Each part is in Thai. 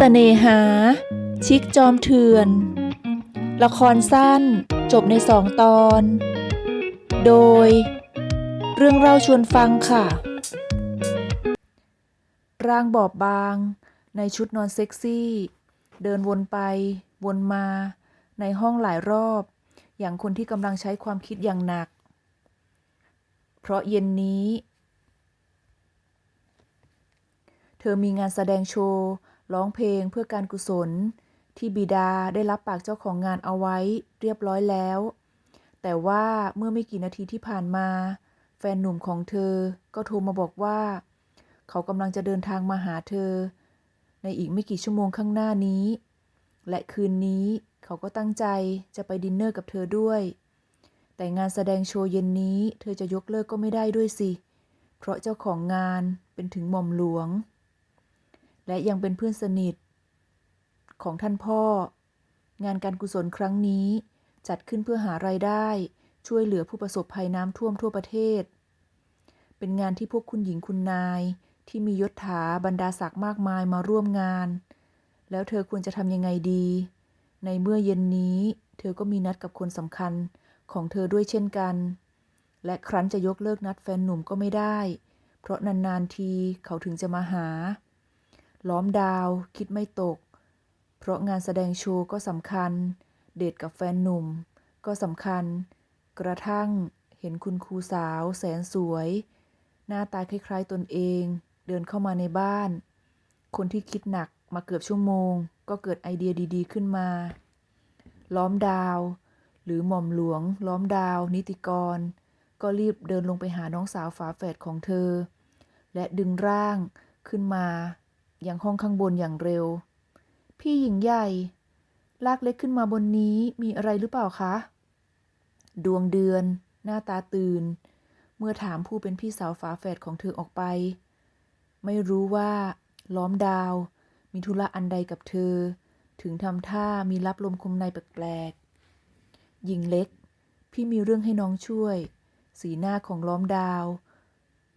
เสน่หา ชิกจอมเถื่อน ละครสั้น จบในสองตอน โดย เรื่องเล่าชวนฟังค่ะ ร่างบอบบางในชุดนอนเซ็กซี่ เดินวนไปวนมา ในห้องหลายรอบ อย่างคนที่กำลังใช้ความคิดอย่างหนัก เพราะเย็นนี้ เธอมีงานแสดงโชว์ ร้องเพลงเพื่อการกุศล ที่บิดาได้รับปากเจ้าของงานเอาไว้เรียบร้อยแล้ว แต่ว่าเมื่อไม่กี่นาทีที่ผ่านมา แฟนหนุ่มของเธอก็โทรมาบอกว่า เขากำลังจะเดินทางมาหาเธอ ในอีกไม่กี่ชั่วโมงข้างหน้านี้ และคืนนี้เขาก็ตั้งใจจะไปดินเนอร์กับเธอด้วย แต่งานแสดงโชว์เย็นนี้ เธอจะยกเลิกก็ไม่ได้ด้วยสิ เพราะเจ้าของงานเป็นถึงหม่อมหลวง และยังเป็นเพื่อนสนิท ของท่านพ่อ งานการกุศลครั้งนี้จัดขึ้นเพื่อหารายได้ ช่วยเหลือผู้ประสบภัยน้ำท่วมทั่วประเทศ เป็นงานที่พวกคุณหญิงคุณนาย ที่มียศถาบรรดาศักดิ์มากมายมาร่วมงาน แล้วเธอควรจะทำยังไงดี ในเมื่อเย็นนี้ เธอก็มีนัดกับคนสำคัญของเธอด้วยเช่นกัน และครั้นจะยกเลิกนัดแฟนหนุ่มก็ไม่ได้ เพราะนานๆทีเขาถึงจะมาหา ล้อมดาวคิดไม่ตก เพราะงานแสดงโชว์ก็สำคัญ เดทกับแฟนหนุ่ม ก็สำคัญ กระทั่งเห็นคุณครูสาว แสนสวย หน้าตาคล้ายๆตนเอง เดินเข้ามาในบ้าน คนที่คิดหนักมาเกือบชั่วโมง ก็เกิดไอเดียดีๆขึ้นมา ล้อมดาว หรือหม่อมหลวง ล้อมดาว นิติกร ก็รีบเดินลงไปหาน้องสาวฝาแฝดของเธอ และดึงร่างขึ้นมา อยังห้องข้างบนอย่างเร็ว พี่หญิงใหญ่ ลากเล็กขึ้นมาบนนี้มีอะไรหรือเปล่าคะ ดวงเดือน หน้าตาตื่น เมื่อถามผู้เป็นพี่สาวฝาแฝดของเธอออกไป ไม่รู้ว่า ล้อมดาว มีธุระอันใดกับเธอ ถึงทำท่ามีรับลมคมในแปลกๆหญิงเล็ก พี่มีเรื่องให้น้องช่วย สีหน้าของล้อมดาว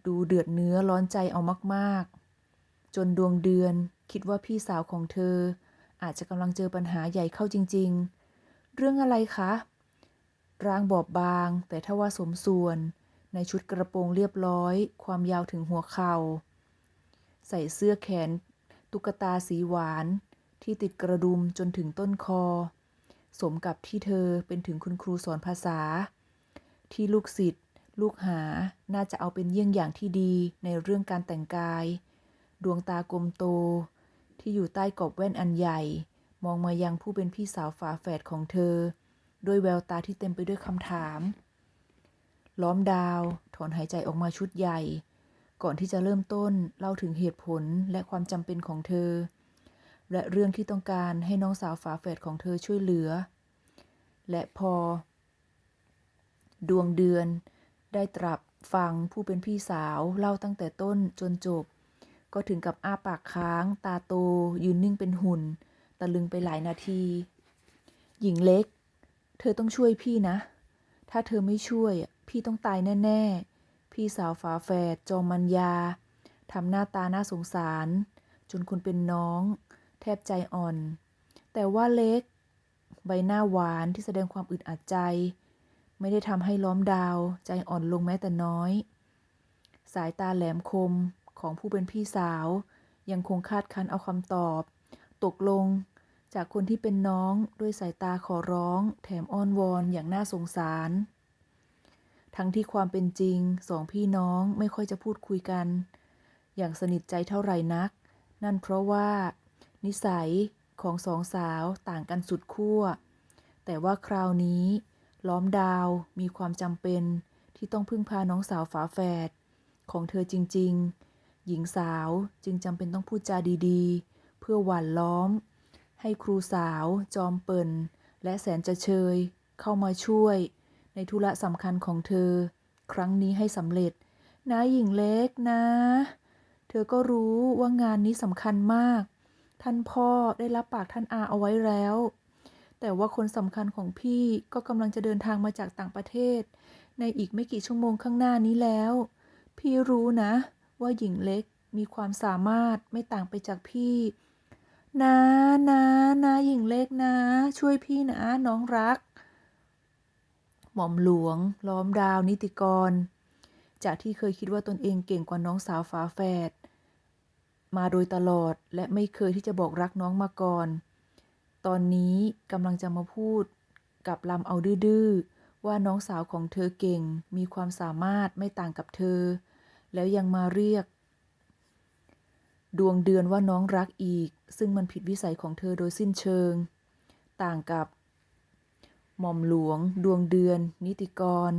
ดูเดือดเนื้อร้อนใจเอามากๆ จนดวงเดือนคิดว่าพี่สาวของเธอ อาจจะกำลังเจอปัญหาใหญ่เข้าจริง ๆ เรื่องอะไรคะ ร่างบอบบาง แต่ถ้าว่าสมส่วน ในชุดกระโปรงเรียบร้อย ความยาวถึงหัวเข่า ใส่เสื้อแขน ตุ๊กตาสีหวาน ที่ติดกระดุมจนถึงต้นคอ สมกับที่เธอเป็นถึงคุณครูสอนภาษา ที่ลูกศิษย์ลูกหาน่าจะเอาเป็นเยี่ยงอย่างที่ดีในเรื่องการแต่งกาย ดวงตากลมโต ที่อยู่ใต้กรอบแว่นอันใหญ่ มองมายังผู้เป็นพี่สาวฝาแฝดของเธอ ด้วยแววตาที่เต็มไปด้วยคำถาม ล้อมดาว ถอนหายใจออกมาชุดใหญ่ ก่อนที่จะเริ่มต้นเล่าถึงเหตุผลและความจำเป็นของเธอ และเรื่องที่ต้องการให้น้องสาวฝาแฝดของเธอช่วยเหลือ และพอ ดวงเดือน ได้ตรับฟังผู้เป็นพี่สาวเล่าตั้งแต่ต้นจนจบ ก็ถึงกับอ้าปากค้าง ตาโต ยืนนิ่งเป็นหุ่น ตะลึงไปหลายนาที หญิงเล็ก เธอต้องช่วยพี่นะ ถ้าเธอไม่ช่วย พี่ต้องตายแน่ ๆ พี่สาวฝาแฝดจอมมัญญาทำหน้าตาน่าสงสาร จนคนเป็นน้อง แทบใจอ่อน แต่ว่าเล็ก ใบหน้าหวานที่แสดงความอึดอัดใจ ไม่ได้ทำให้ล้อมดาว ใจอ่อนลงแม้แต่น้อย สายตาแหลมคม ของผู้เป็นพี่สาว ยังคงคาดคันเอาคำตอบ ตกลง จากคนที่เป็นน้องด้วยสายตาขอร้อง แถมอ้อนวอนอย่างน่าสงสาร ทั้งที่ความเป็นจริงสองพี่น้องไม่ค่อยจะพูดคุยกัน อย่างสนิทใจเท่าไหร่นัก นั่นเพราะว่า นิสัยของสองสาวต่างกันสุดขั้ว แต่ว่าคราวนี้ ล้อมดาวมีความจำเป็นที่ต้องพึ่งพาน้องสาวฝาแฝดของเธอจริง ๆ หญิงสาวจึงจำเป็นต้องพูดจาดีๆ เพื่อหว่านล้อม ให้ครูสาวจอมเปิ่น และแสนจะเชย เข้ามาช่วย ในธุระสำคัญของเธอ ครั้งนี้ให้สำเร็จ นะหญิงเล็กนะ เธอก็รู้ว่างานนี้สำคัญมาก ท่านพ่อได้รับปากท่านอาเอาไว้แล้ว แต่ว่าคนสำคัญของพี่ก็กำลังจะเดินทางมาจากต่างประเทศ ในอีกไม่กี่ชั่วโมงข้างหน้านี้แล้ว พี่รู้นะ ว่าหญิงเล็กมีความสามารถไม่ต่างไปจากพี่ นะนะนะหญิงเล็กนะ ช่วยพี่นะ น้องรัก หม่อมหลวง ล้อมดาวนิติกร จากที่เคยคิดว่าตนเองเก่งกว่าน้องสาวฝาแฝดมาโดยตลอดและไม่เคยที่จะบอกรักน้องมาก่อน ตอนนี้กำลังจะมาพูดกับลำเอาดื้อว่าน้องสาวของเธอเก่งมีความสามารถไม่ต่างกับเธอ แล้วยังมาเรียก ดวงเดือนว่าน้องรักอีก ซึ่งมันผิดวิสัยของเธอโดยสิ้นเชิง ต่างกับ หม่อมหลวง ดวงเดือน นิติกร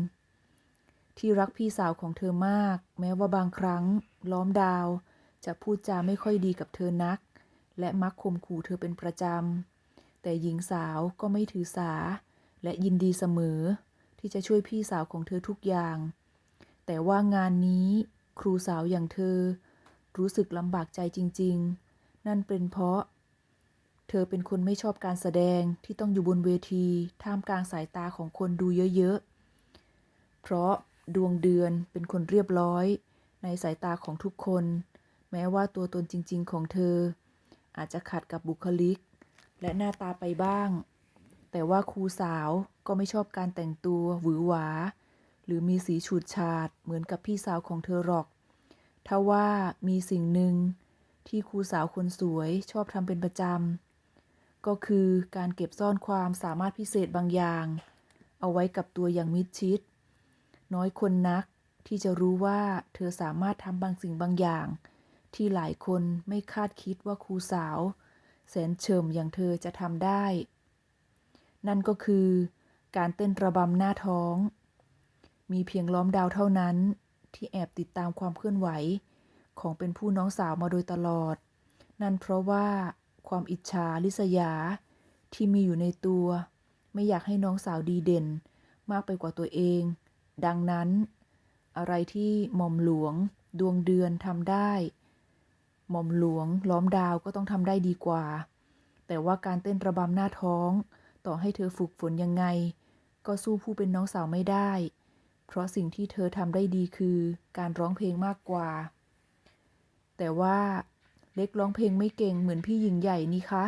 ที่รักพี่สาวของเธอมาก แม้ว่าบางครั้ง ล้อมดาว จะพูดจาไม่ค่อยดีกับเธอนัก และมักข่มขู่เธอเป็นประจำ แต่หญิงสาวก็ไม่ถือสา และยินดีเสมอ ที่จะช่วยพี่สาวของเธอทุกอย่างแต่ว่างานนี้ ครูสาวอย่างเธอ รู้สึกลำบากใจจริง ๆ นั่นเป็นเพราะ เธอเป็นคนไม่ชอบการแสดงที่ต้องอยู่บนเวที ท่ามกลางสายตาของคนดูเยอะๆ เพราะดวงเดือนเป็นคนเรียบร้อย ในสายตาของทุกคน แม้ว่าตัวตนจริง ๆ ของเธอ อาจจะขัดกับบุคลิก และหน้าตาไปบ้าง แต่ว่าครูสาวก็ไม่ชอบการแต่งตัวหวือหวา รือมีสีฉูดฉาดเหมือนกับพี่สาวของเธอหรอก ถ้าว่ามีสิ่งหนึ่งที่ครูสาวคนสวยชอบทำเป็นประจำ ก็คือการเก็บซ่อนความสามารถพิเศษบางอย่าง เอาไว้กับตัวอย่างมิดชิด น้อยคนนักที่จะรู้ว่าเธอสามารถทำบางสิ่งบางอย่าง ที่หลายคนไม่คาดคิดว่าครูสาว แสนเฉิมอย่างเธอจะทำได้ นั่นก็คือการเต้นระบำหน้าท้อง มีเพียงล้อมดาวเท่านั้น ที่แอบติดตามความเคลื่อนไหว ของเป็นผู้น้องสาวมาโดยตลอด นั่นเพราะว่าความอิจฉาริษยา ที่มีอยู่ในตัว ไม่อยากให้น้องสาวดีเด่น มากไปกว่าตัวเอง ดังนั้น อะไรที่หม่อมหลวง ดวงเดือนทำได้ หม่อมหลวง ล้อมดาวก็ต้องทำได้ดีกว่า แต่ว่าการเต้นระบำหน้าท้อง ต่อให้เธอฝึกฝนยังไง ก็สู้ผู้เป็นน้องสาวไม่ได้ เพราะสิ่งที่เธอทำได้ดีคือการร้องเพลงมากกว่า แต่ว่าเล็กร้องเพลงไม่เก่งเหมือนพี่หญิงใหญ่นี่คะ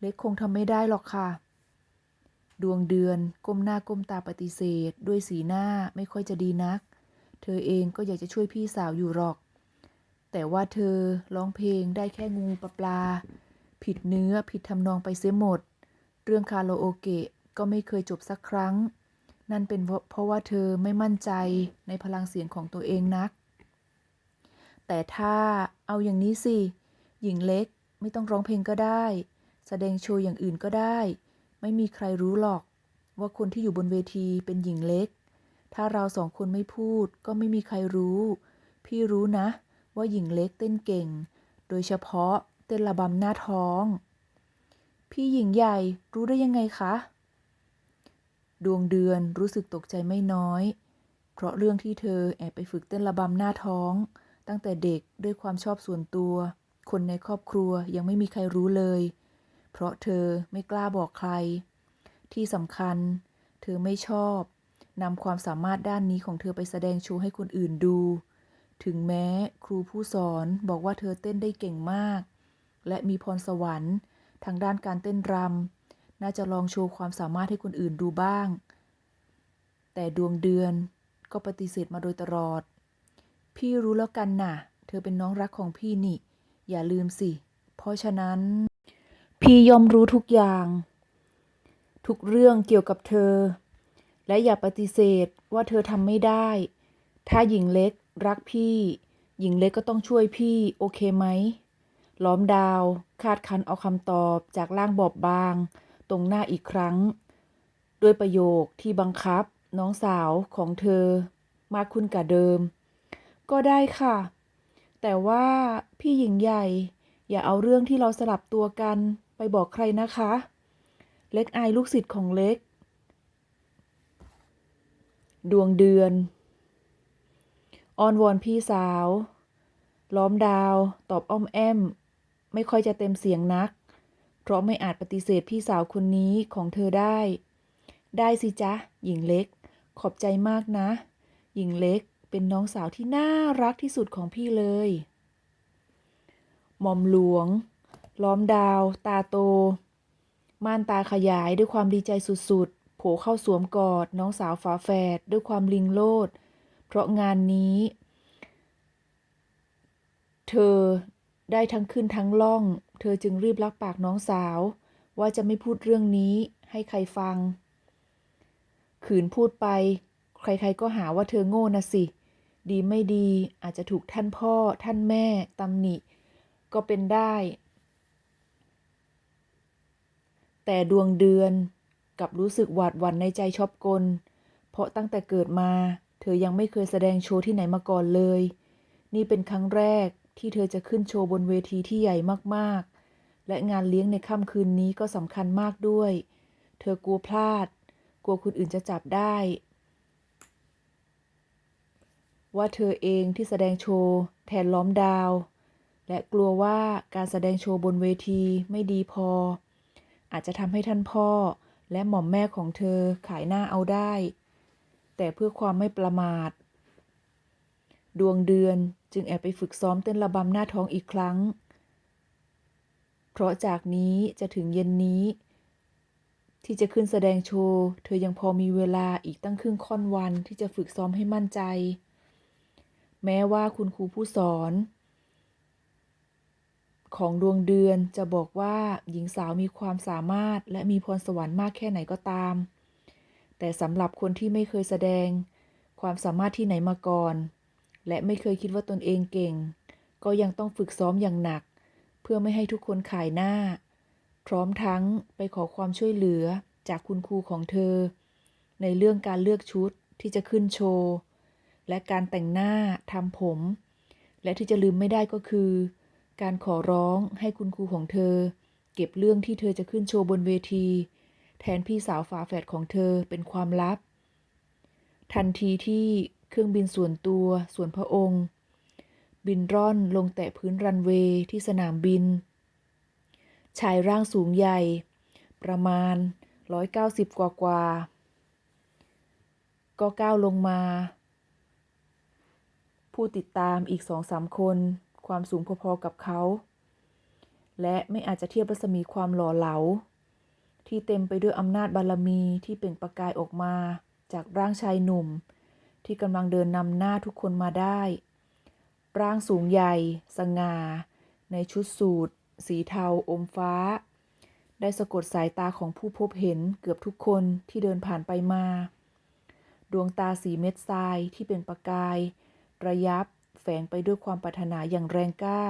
เล็กคงทำไม่ได้หรอกค่ะ ดวงเดือนก้มหน้าก้มตาปฏิเสธ ด้วยสีหน้าไม่ค่อยจะดีนัก เธอเองก็อยากจะช่วยพี่สาวอยู่หรอก แต่ว่าเธอร้องเพลงได้แค่งูปลาปลา ผิดเนื้อผิดทำนองไปเสียหมด เรื่องคาราโอเกะก็ไม่เคยจบสักครั้ง นั่นเป็นเพราะว่าเธอไม่มั่นใจในพลังเสียงของตัวเองนัก แต่ถ้าเอาอย่างนี้สิ หญิงเล็กไม่ต้องร้องเพลงก็ได้ แสดงโชว์อย่างอื่นก็ได้ ไม่มีใครรู้หรอก ว่าคนที่อยู่บนเวทีเป็นหญิงเล็ก ถ้าเราสองคนไม่พูดก็ไม่มีใครรู้ พี่รู้นะ ว่าหญิงเล็กเต้นเก่ง โดยเฉพาะเต้นระบำหน้าท้อง พี่หญิงใหญ่รู้ได้ยังไงคะ ดวงเดือนรู้สึกตกใจไม่น้อย เพราะเรื่องที่เธอแอบไปฝึกเต้นระบำหน้าท้อง ตั้งแต่เด็กด้วยความชอบส่วนตัว คนในครอบครัวยังไม่มีใครรู้เลย เพราะเธอไม่กล้าบอกใคร ที่สำคัญ เธอไม่ชอบนำความสามารถด้านนี้ของเธอไปแสดงโชว์ให้คนอื่นดู ถึงแม้ครูผู้สอนบอกว่าเธอเต้นได้เก่งมาก และมีพรสวรรค์ทางด้านการเต้นรำ น่าจะลองโชว์ความสามารถให้คนอื่นดูบ้าง แต่ดวงเดือนก็ปฏิเสธมาโดยตลอด พี่รู้แล้วกันน่ะ เธอเป็นน้องรักของพี่นี่ อย่าลืมสิ เพราะฉะนั้น พี่ยอมรู้ทุกอย่าง ทุกเรื่องเกี่ยวกับเธอ และอย่าปฏิเสธว่าเธอทำไม่ได้ ถ้าหญิงเล็กรักพี่ หญิงเล็กก็ต้องช่วยพี่โอเคไหมล้อมดาว คาดคันเอาคำตอบจากร่างบอบบาง ตรงหน้าอีกครั้ง ด้วยประโยคที่บังคับ น้องสาวของเธอ มากขึ้นกว่าเดิม ก็ได้ค่ะ แต่ว่าพี่หญิงใหญ่ อย่าเอาเรื่องที่เราสลับตัวกันไปบอกใครนะคะ เล็กอายลูกศิษย์ของเล็ก ดวงเดือนอ้อนวอนพี่สาว ล้อมดาว ตอบอ้อมแอม ไม่ค่อยจะเต็มเสียงนัก เพราะไม่อาจปฏิเสธพี่สาวคนนี้ของเธอได้ ได้สิจ๊ะ หญิงเล็ก ขอบใจมากนะ หญิงเล็กเป็นน้องสาวที่น่ารักที่สุดของพี่เลย หม่อมหลวง ล้อมดาว ตาโต ม่านตาขยายด้วยความดีใจสุดๆ โผเข้าสวมกอด น้องสาวฝาแฝดด้วยความลิงโลด เพราะงานนี้ เธอได้ทั้งขึ้นทั้งล่อง เธอจึงรีบลักปากน้องสาว ว่าจะไม่พูดเรื่องนี้ให้ใครฟัง ขืนพูดไป ใครๆก็หาว่าเธอโง่นะสิ ดีไม่ดีอาจจะถูกท่านพ่อท่านแม่ตำหนิ ก็เป็นได้ แต่ดวงเดือนกับรู้สึกหวาดหวั่นในใจชอบกล เพราะตั้งแต่เกิดมา เธอยังไม่เคยแสดงโชว์ที่ไหนมาก่อนเลย นี่เป็นครั้งแรก ที่เธอจะขึ้นโชว์บนเวทีที่ใหญ่มากๆ และงานเลี้ยงในค่ำคืนนี้ก็สำคัญมากด้วย เธอกลัวพลาด กลัวคนอื่นจะจับได้ ว่าเธอเองที่แสดงโชว์แทนล้อมดาว และกลัวว่าการแสดงโชว์บนเวทีไม่ดีพอ อาจจะทำให้ท่านพ่อและหม่อมแม่ของเธอขายหน้าเอาได้ แต่เพื่อความไม่ประมาท ดวงเดือน จึงแอบไปฝึกซ้อมเต้นระบำหน้าท้องอีกครั้ง เพราะจากนี้จะถึงเย็นนี้ ที่จะขึ้นแสดงโชว์ เธอยังพอมีเวลาอีกตั้งครึ่งค่อนวันที่จะฝึกซ้อมให้มั่นใจ แม้ว่าคุณครูผู้สอน ของดวงเดือนจะบอกว่าหญิงสาวมีความสามารถและมีพรสวรรค์มากแค่ไหนก็ตาม แต่สำหรับคนที่ไม่เคยแสดงความสามารถที่ไหนมาก่อน และไม่เคยคิดว่าตนเองเก่ง ก็ยังต้องฝึกซ้อมอย่างหนัก เพื่อไม่ให้ทุกคนขายหน้า พร้อมทั้งไปขอความช่วยเหลือจากคุณครูของเธอ ในเรื่องการเลือกชุดที่จะขึ้นโชว์ และการแต่งหน้าทำผม และที่จะลืมไม่ได้ก็คือ การขอร้องให้คุณครูของเธอ เก็บเรื่องที่เธอจะขึ้นโชว์บนเวที แทนพี่สาวฝาแฝดของเธอเป็นความลับ ทันทีที่ เครื่องบินส่วนตัว ส่วนพระองค์ บินร่อนลงแตะพื้นรันเวย์ที่สนามบิน ชายร่างสูงใหญ่ ประมาณ 190 กว่ากว่า ก็ก้าวลงมา ผู้ติดตามอีกสองสามคน ความสูงพอๆกับเขา และไม่อาจจะเทียบรัศมีความหล่อเหลาที่เต็มไปด้วยอำนาจบารมีที่เปล่งประกายออกมาจากร่างชายหนุ่ม ที่กำลังเดินนำหน้าทุกคนมาได้ ร่างสูงใหญ่ สง่า ในชุดสูทสีเทา อมฟ้า ได้สะกดสายตาของผู้พบเห็นเกือบทุกคนที่เดินผ่านไปมา ดวงตาสีเม็ดทรายที่เป็นประกาย ระยับแฝงไปด้วยความปรารถนาอย่างแรงกล้า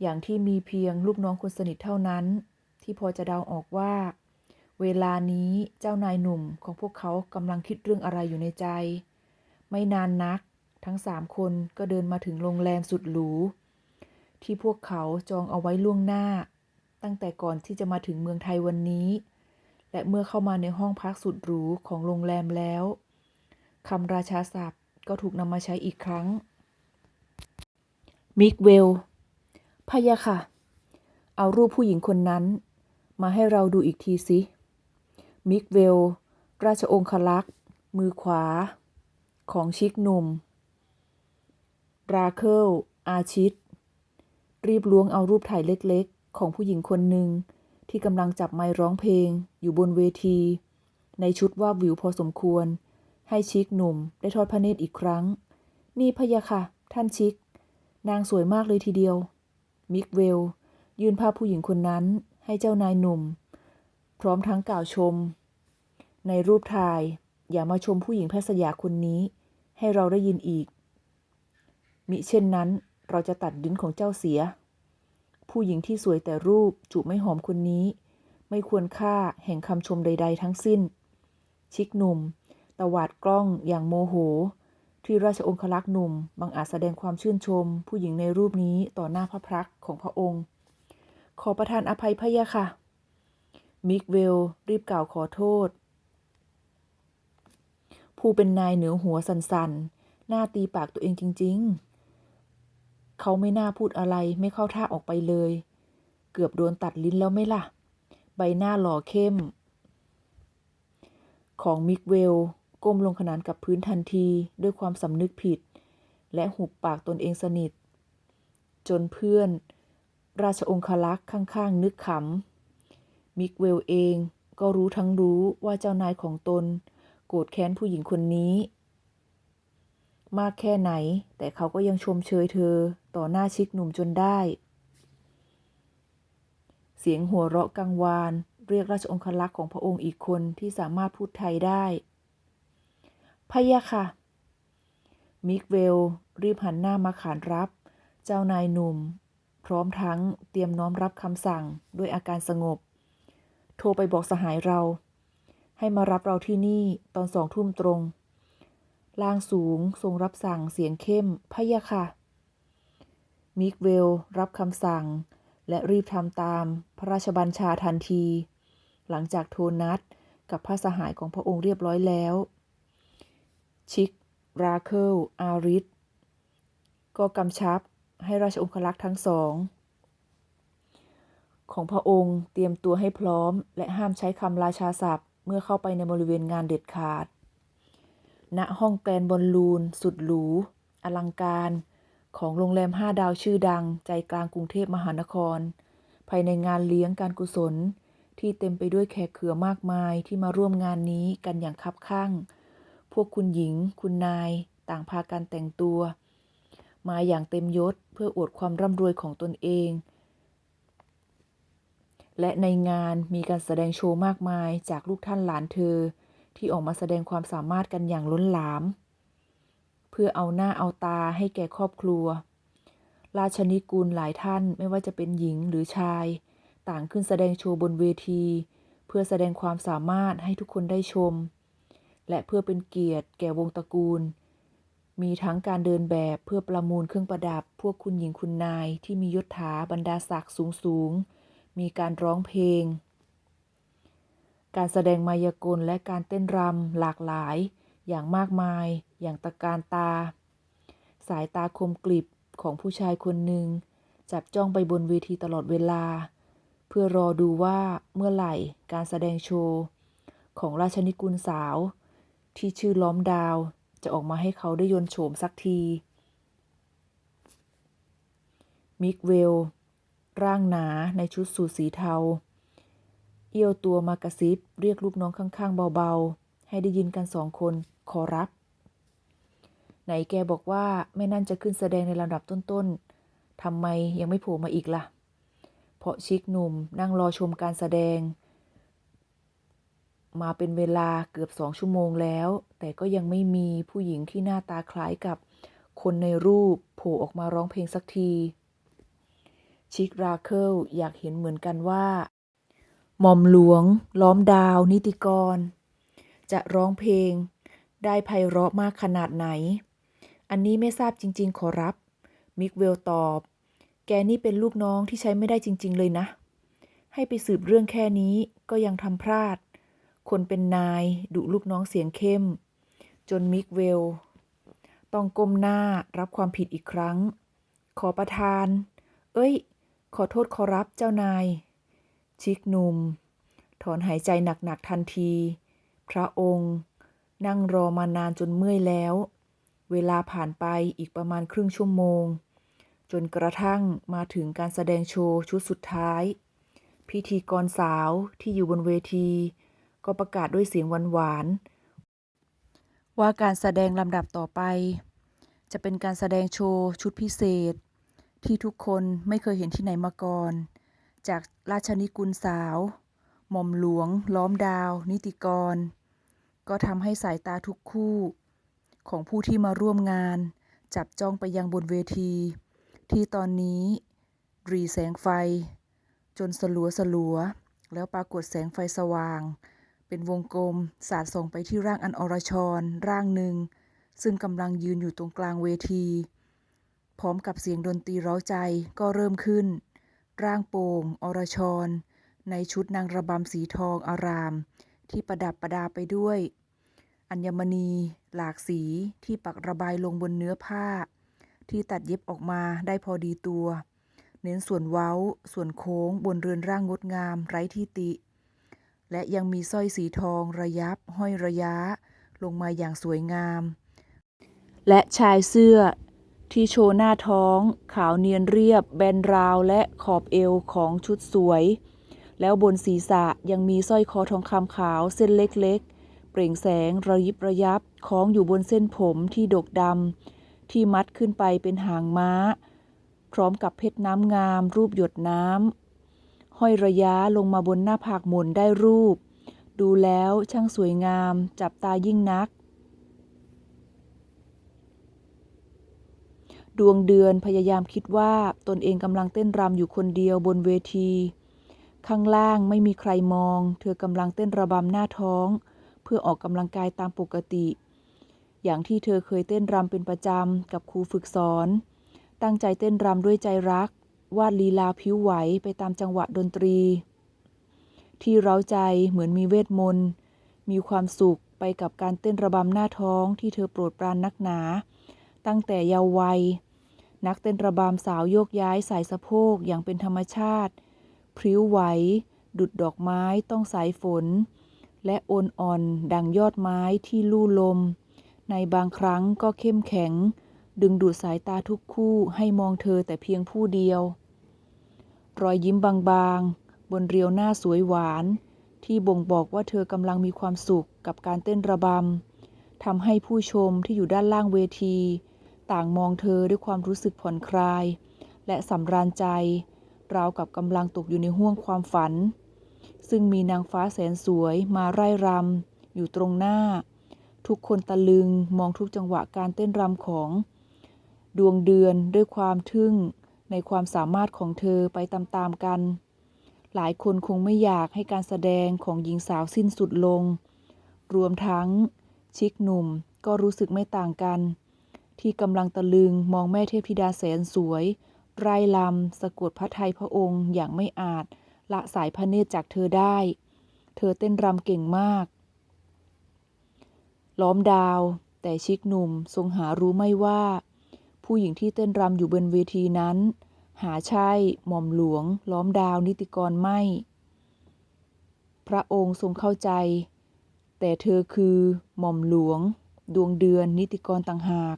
อย่างที่มีเพียงลูกน้องคนสนิทเท่านั้น ที่พอจะเดาออกว่า เวลานี้เจ้านายหนุ่มของพวกเขากำลังคิดเรื่องอะไรอยู่ในใจ ไม่นานนัก ทั้งสามคนก็เดินมาถึงโรงแรมสุดหรู ที่พวกเขาจองเอาไว้ล่วงหน้า ตั้งแต่ก่อนที่จะมาถึงเมืองไทยวันนี้ และเมื่อเข้ามาในห้องพักสุดหรูของโรงแรมแล้วคำราชาศัพท์ก็ถูกนำมาใช้อีกครั้ง มิกเวล พยะค่ะ เอารูปผู้หญิงคนนั้น มาให้เราดูอีกทีสิ มิกเวล ราชองคลักษ์ มือขวา ของชิกหนุ่ม ราเคิล อาชิต รีบล้วงเอารูปถ่ายเล็กๆ ของผู้หญิงคนหนึ่งที่กำลังจับไมค์ร้องเพลงอยู่บนเวที ในชุดว่าวิวพอสมควร ให้ชิกหนุ่มได้ทอดพระเนตรอีกครั้ง นี่พะยะค่ะ ท่านชิก นางสวยมากเลยทีเดียว มิกเวล ยื่นภาพผู้หญิงคนนั้นให้เจ้านายหนุ่ม พร้อมทั้งกล่าวชม ในรูปถ่ายอย่ามาชมผู้หญิงแพทย์สยาคนนี้ ให้เราได้ยินอีก มิเช่นนั้นเราจะตัดลิ้นของเจ้าเสีย ผู้หญิงที่สวยแต่รูปจูบไม่หอมคนนี้ ไม่ควรค่าแห่งคำชมใด ๆ ทั้งสิ้น ชิกหนุ่มตวาดกล้องอย่างโมโห ที่ราชองครักษ์หนุ่มบังอาจแสดงความชื่นชม ผู้หญิงในรูปนี้ต่อหน้าพระพักของพระองค์ ขอประทานอภัยพะยะค่ะ มิกเวลรีบกล่าวขอโทษ ผู้เป็นนายเหนือหัวสันๆหน้าตีปากตัวเองจริง ๆ เขาไม่น่าพูดอะไรไม่เข้าท่าออกไปเลย เกือบโดนตัดลิ้นแล้วไม่ล่ะ ใบหน้าหล่อเข้ม ของมิกเวล ก้มลงขนานกับพื้นทันทีด้วยความสำนึกผิด และหุบปากตนเองสนิท จนเพื่อน ราชองคลักษ์ข้างๆ นึกขำมิกเวลเองก็รู้ทั้งรู้ว่าเจ้านายของตน โกรธแค้นผู้หญิงคนนี้ มากแค่ไหน แต่เขาก็ยังชมเชยเธอต่อหน้าชิกหนุ่มจนได้ เสียงหัวเราะกังวาน เรียกราชองคลักษ์ของพระองค์อีกคนที่สามารถพูดไทยได้พะยะค่ะ มิกเวล รีบหันหน้ามาขานรับ เจ้านายหนุ่ม พร้อมทั้งเตรียมน้อมรับคำสั่งด้วยอาการสงบ โทรไปบอกสหายเรา ให้มารับเราที่นี่ตอนสองทุ่มตรงล่างสูงทรงรับสั่งเสียงเข้มพะยะค่ะ มิกเวลรับคำสั่ง และรีบทำตามพระราชบัญชาทันที หลังจากโทนัดกับพระสหายของพระองค์เรียบร้อยแล้ว ชิก ราเคิล อาริสก็กำชับให้ราชองครักษ์ทั้งสอง ของพระองค์เตรียมตัวให้พร้อมและห้ามใช้คำราชาศัพท์ เมื่อเข้าไปในบริเวณงานเด็ดขาด ณ ห้องแกรนบอลลูน สุดหรู อลังการ ของโรงแรมห้าดาวชื่อดัง ใจกลางกรุงเทพมหานคร ภายในงานเลี้ยงการกุศล ที่เต็มไปด้วยแขกเขือมากมายที่มาร่วมงานนี้กันอย่างคับข้าง พวกคุณหญิง คุณนาย ต่างพากันแต่งตัว มาอย่างเต็มยศเพื่ออวดความร่ำรวยของตนเอง และในงานมีการแสดงโชว์มากมายจากลูกท่านหลานเธอ ที่ออกมาแสดงความสามารถกันอย่างล้นหลาม เพื่อเอาหน้าเอาตาให้แก่ครอบครัว ราชนิกูลหลายท่านไม่ว่าจะเป็นหญิงหรือชาย ต่างขึ้นแสดงโชว์บนเวที เพื่อแสดงความสามารถให้ทุกคนได้ชม และเพื่อเป็นเกียรติแก่วงตระกูล มีทั้งการเดินแบบเพื่อประมูลเครื่องประดับ พวกคุณหญิงคุณนายที่มียศถาบรรดาศักดิ์สูงสูง มีการร้องเพลง การแสดงมายากลและการเต้นรำหลากหลาย อย่างมากมาย อย่างตะการตา สายตาคมกลิบของผู้ชายคนหนึ่ง จับจ้องไปบนเวทีตลอดเวลา เพื่อรอดูว่าเมื่อไหร่การแสดงโชว์ ของราชนิกูลสาว ที่ชื่อล้อมดาวจะออกมาให้เขาได้ยนโฉมสักที มิกเวล ร่างหนาในชุดสูทสีเทา เอี้ยวตัวมากระซิบ เรียกลูกน้องข้างๆเบาๆ ให้ได้ยินกันสองคนขอรับ ไหนแกบอกว่าแม่นั่นจะขึ้นแสดงในลำดับต้นๆทำไมยังไม่โผล่มาอีกล่ะ เพราะชิกหนุ่มนั่งรอชมการแสดง มาเป็นเวลาเกือบสองชั่วโมงแล้ว แต่ก็ยังไม่มีผู้หญิงที่หน้าตาคล้ายกับคนในรูปโผล่ออกมาร้องเพลงสักที ชิกราเคิลอยากเห็นเหมือนกันว่า หม่อมหลวง ล้อมดาว นิติกร จะร้องเพลง ได้ไพเราะมากขนาดไหน อันนี้ไม่ทราบจริง ๆ ขอรับ มิกเวลตอบ แกนี่เป็นลูกน้องที่ใช้ไม่ได้จริง ๆ เลยนะ ให้ไปสืบเรื่องแค่นี้ก็ยังทำพลาด คนเป็นนายดุลูกน้องเสียงเข้ม จนมิกเวล ต้องก้มหน้ารับความผิดอีกครั้ง ขอประทาน เอ้ย ขอโทษขอรับเจ้านาย ชิกหนุ่ม ถอนหายใจหนักๆทันที พระองค์ นั่งรอมานานจนเมื่อยแล้ว เวลาผ่านไปอีกประมาณครึ่งชั่วโมง จนกระทั่งมาถึงการแสดงโชว์ชุดสุดท้าย พิธีกรสาวที่อยู่บนเวที ก็ประกาศด้วยเสียงหวานๆว่าการแสดงลำดับต่อไป จะเป็นการแสดงโชว์ชุดพิเศษ ที่ทุกคนไม่เคยเห็นที่ไหนมาก่อน จากราชนิกุลสาว หม่อมหลวง ล้อมดาว นิติกร ก็ทำให้สายตาทุกคู่ ของผู้ที่มาร่วมงาน จับจ้องไปยังบนเวที ที่ตอนนี้รีแสงไฟ จนสลัวสลัว แล้วปรากฏแสงไฟสว่าง เป็นวงกลมสาดส่องไปที่ร่างอันอรชร ร่างหนึ่ง ซึ่งกำลังยืนอยู่ตรงกลางเวที พร้อมกับเสียงดนตรีร้าใจก็เริ่มขึ้น ร่างโป่ง อรชร ในชุดนางระบำสีทองอาราม ที่ประดับประดาไปด้วย อัญมณี หลากสีที่ปักระบายลงบนเนื้อผ้า ที่ตัดเย็บออกมาได้พอดีตัว เน้นส่วนเว้า ส่วนโค้งบนเรือนร่างงดงามไร้ที่ติ และยังมีสร้อยสีทองระยับ ห้อยระยะ ลงมาอย่างสวยงาม และชายเสื้อ ที่โชว์หน้าท้อง ขาวเนียนเรียบ แบนราวและขอบเอวของชุดสวย แล้วบนศีรษะยังมีสร้อยคอทองคำขาวเส้นเล็กๆ เปล่งแสงระยิบระยับคล้องอยู่บนเส้นผมที่ดกดำที่มัดขึ้นไปเป็นหางม้า พร้อมกับเพชรน้ำงาม รูปหยดน้ำห้อยระยะลงมาบนหน้าผากหมุนได้รูป ดูแล้วช่างสวยงาม จับตายิ่งนัก ดวงเดือนพยายามคิดว่าตนเองกำลังเต้นรำอยู่คนเดียวบนเวที ข้างล่างไม่มีใครมอง เธอกำลังเต้นระบำหน้าท้อง เพื่อออกกำลังกายตามปกติ อย่างที่เธอเคยเต้นรำเป็นประจำกับครูฝึกสอน ตั้งใจเต้นรำด้วยใจรัก วาดลีลาผิวไหวไปตามจังหวะดนตรี ที่เร้าใจเหมือนมีเวทมนต์ มีความสุขไปกับการเต้นระบำหน้าท้องที่เธอโปรดปรานนักหนา ตั้งแต่เยาว์วัย นักเต้นระบำสาวโยกย้ายสายสะโพกอย่างเป็นธรรมชาติ พริ้วไหว ดุดดอกไม้ต้องสายฝน และโอนอ่อนดังยอดไม้ที่ลู่ลม ในบางครั้งก็เข้มแข็ง ดึงดูดสายตาทุกคู่ให้มองเธอแต่เพียงผู้เดียว รอยยิ้มบางๆ บนเรียวหน้าสวยหวาน ที่บ่งบอกว่าเธอกำลังมีความสุขกับการเต้นระบำทำให้ผู้ชมที่อยู่ด้านล่างเวที ต่างมองเธอด้วยความรู้สึกผ่อนคลาย และสำราญใจ ราวกับกำลังตกอยู่ในห้วงความฝัน ซึ่งมีนางฟ้าแสนสวยมาไร่รำอยู่ตรงหน้า ทุกคนตะลึงมองทุกจังหวะการเต้นรำของ ดวงเดือนด้วยความทึ่งในความสามารถของเธอไปตามๆกัน หลายคนคงไม่อยากให้การแสดงของหญิงสาวสิ้นสุดลง รวมทั้ง ชิกหนุ่มก็รู้สึกไม่ต่างกัน ที่กำลังตะลึงมองแม่เทพธิดาแสนสวยไร่ลำสะกดพระไทยพระองค์อย่างไม่อาจ ละสายพระเนตรจากเธอได้ เธอเต้นรำเก่งมาก ล้อมดาว แต่ชิกหนุ่มทรงหารู้ไม่ว่า ผู้หญิงที่เต้นรำอยู่บนเวทีนั้น หาใช่หม่อมหลวง ล้อมดาวนิติกรไม่ พระองค์ทรงเข้าใจ แต่เธอคือหม่อมหลวง ดวงเดือนนิติกรต่างหาก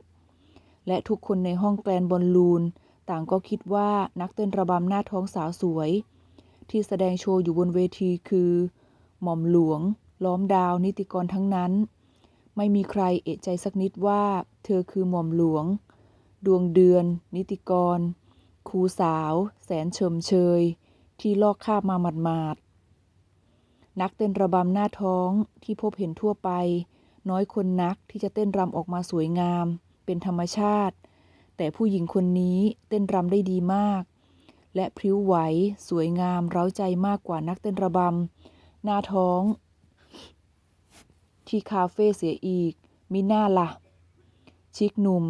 และทุกคนในห้องแกลนบอลลูน ต่างก็คิดว่านักเต้นระบำหน้าท้องสาวสวย ที่แสดงโชว์อยู่บนเวทีคือ หม่อมหลวง ล้อมดาวนิติกรทั้งนั้น ไม่มีใครเอะใจสักนิดว่า เธอคือหม่อมหลวง ดวงเดือน นิติกรครูสาว แสนเฉมเชย ที่ลอกคาบมาหมาดๆนักเต้นระบำหน้าท้องที่พบเห็นทั่วไป น้อยคนนักที่จะเต้นรำออกมาสวยงาม เป็นธรรมชาติ แต่ผู้หญิงคนนี้เต้นรำได้ดีมาก และพริ้วไหวสวยงามเร้าใจมากกว่านักเต้นระบำหน้าท้อง ที่คาเฟ่เสียอีก มิน่าละ่ะ ชิกหนุ่ม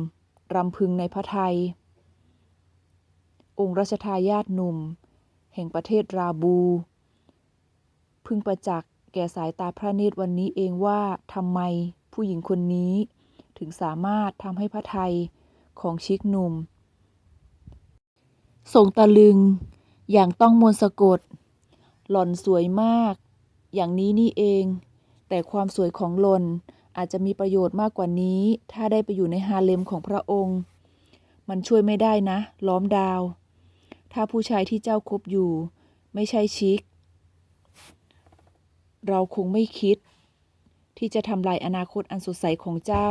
รำพึงในพระไทย องค์รัชทายาทหนุ่ม แห่งประเทศราบู พึงประจักษ์แก่สายตาพระเนตรวันนี้เองว่าทำไมผู้หญิงคนนี้ ถึงสามารถทำให้พระไทยของชิกหนุ่มส่งตะลึง อย่างต้องมนสะกด หล่อนสวยมาก อย่างนี้นี่เอง แต่ความสวยของหล่อนอาจจะมีประโยชน์มากกว่านี้ ถ้าได้ไปอยู่ในฮาเลมของพระองค์ มันช่วยไม่ได้นะ ล้อมดาว ถ้าผู้ชายที่เจ้าคบอยู่ ไม่ใช่ชิก เราคงไม่คิด ที่จะทำลายอนาคตอันสดใสของเจ้า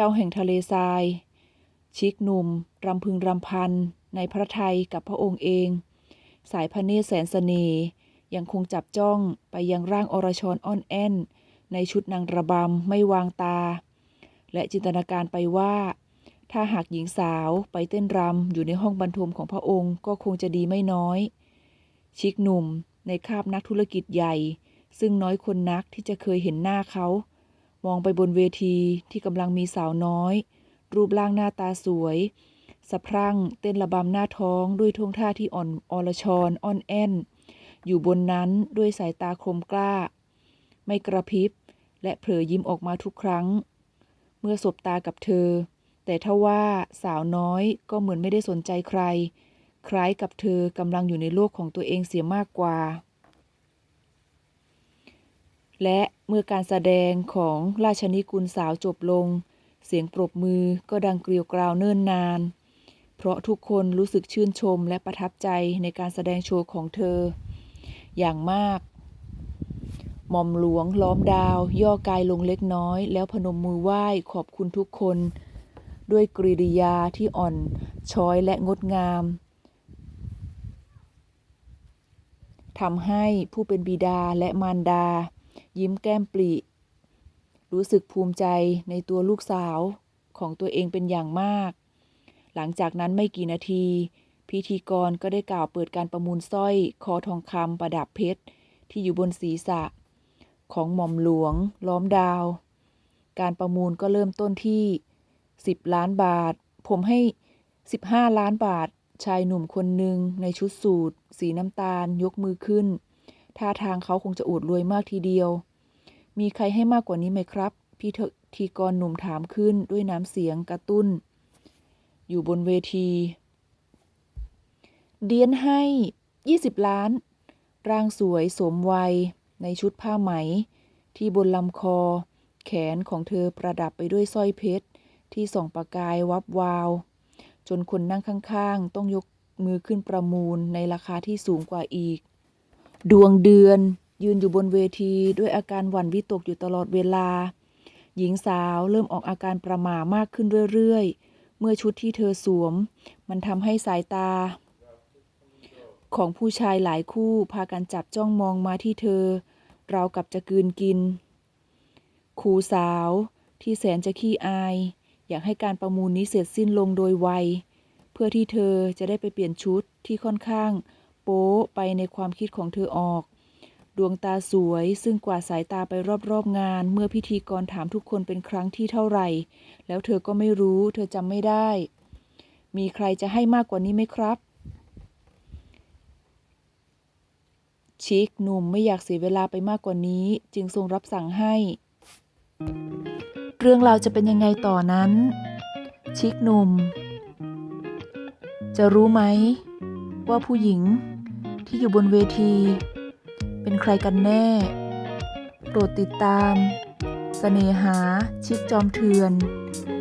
เจ้าแห่งทะเลทราย ชิกหนุ่ม รำพึงรำพัน ในพระไทยกับพระองค์เอง สายพระเนตรแสนสเสน่ห์ยังคงจับจ้องไปยังร่างอรชรอ่อนแอน ในชุดนางระบำไม่วางตา และจินตนาการไปว่า ถ้าหากหญิงสาวไปเต้นรำอยู่ในห้องบรรทมของพระองค์ก็คงจะดีไม่น้อย ชิกหนุ่มในคาบนักธุรกิจใหญ่ ซึ่งน้อยคนนักที่จะเคยเห็นหน้าเขา มองไปบนเวทีที่กำลังมีสาวน้อย รูปร่างหน้าตาสวย สะพรั่งเต้นระบำหน้าท้องด้วยท่วงท่าที่อ่อนอรชรอ่อนแอนอยู่บนนั้นด้วยสายตาคมกล้า ไม่กระพริบ และเผลอยิ้มออกมาทุกครั้ง เมื่อสบตากับเธอ แต่ถ้าว่าสาวน้อยก็เหมือนไม่ได้สนใจใคร คล้ายกับเธอกำลังอยู่ในโลกของตัวเองเสียมากกว่า และเมื่อการแสดงของราชนิกุลสาวจบลง เสียงปรบมือก็ดังเกลียวกราวเนิ่นนาน เพราะทุกคนรู้สึกชื่นชมและประทับใจในการแสดงโชว์ของเธอ อย่างมาก หม่อมหลวงล้อมดาว ย่อกายลงเล็กน้อย แล้วพนมมือไหว้ขอบคุณทุกคน ด้วยกริยาที่อ่อน ช้อยและงดงามทำให้ผู้เป็นบิดาและมารดา ยิ้มแก้มปริ รู้สึกภูมิใจในตัวลูกสาวของตัวเองเป็นอย่างมาก หลังจากนั้นไม่กี่นาที พิธีกรก็ได้กล่าวเปิดการประมูลสร้อย คอทองคำประดับเพชร ที่อยู่บนศีรษะ ของหม่อมหลวง ล้อมดาว การประมูลก็เริ่มต้นที่ 10 ล้านบาท ผมให้ 15 ล้านบาท ชายหนุ่มคนหนึ่งในชุดสูทสีน้ำตาลยกมือขึ้น ท่าทางเขาคงจะอวดรวยมากทีเดียว มีใครให้มากกว่านี้ไหมครับ พี่ทีกรหนุ่มถามขึ้นด้วยน้ำเสียงกระตุ้น อยู่บนเวที เดียนให้ 20 ล้าน ร่างสวยสมวัย ในชุดผ้าไหม ที่บนลำคอ แขนของเธอประดับไปด้วยสร้อยเพชร ที่ส่องประกายวับวาว จนคนนั่งข้างๆ ต้องยกมือขึ้นประมูลในราคาที่สูงกว่าอีก ดวงเดือน ยืนอยู่บนเวที ด้วยอาการหวั่นวิตกอยู่ตลอดเวลา หญิงสาวเริ่มออกอาการประหม่ามากขึ้นเรื่อยๆ เมื่อชุดที่เธอสวม มันทำให้สายตา ของผู้ชายหลายคู่พากันจับจ้องมองมาที่เธอ ราวกับจะกืนกินครูสาวที่แสนจะขี้อาย อยากให้การประมูลนี้เสร็จสิ้นลงโดยไว เพื่อที่เธอจะได้ไปเปลี่ยนชุดที่ค่อนข้าง โป๊ไปในความคิดของเธอออก ดวงตาสวยซึ่งกวาดสายตาไปรอบๆงาน เมื่อพิธีกรถามทุกคนเป็นครั้งที่เท่าไหร่ แล้วเธอก็ไม่รู้ เธอจำไม่ได้ มีใครจะให้มากกว่านี้ไหมครับ ชิคหนุ่มไม่อยากเสียเวลาไปมากกว่านี้ จึงทรงรับสั่งให้ เรื่องราวจะเป็นยังไงต่อนั้น ชิคหนุ่มจะรู้ไหม ว่าผู้หญิง ที่อยู่บนเวที เป็นใครกันแน่ โปรดติดตามเสน่หาชิคจอมเถื่อน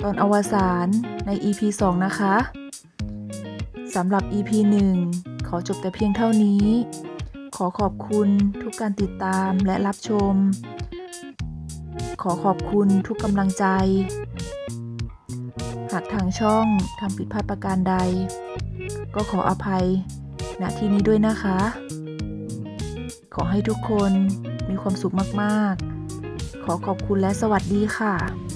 ตอนอวสานใน EP 2 นะคะสำหรับ EP 1 ขอจบแต่เพียงเท่านี้ ขอขอบคุณทุกการติดตามและรับชม ขอขอบคุณทุกกำลังใจ หากทางช่องทำผิดพลาดประการใด ก็ขออภัย ณที่นี้ด้วยนะคะ ขอให้ทุกคนมีความสุขมาก ๆ ขอขอบคุณและสวัสดีค่ะ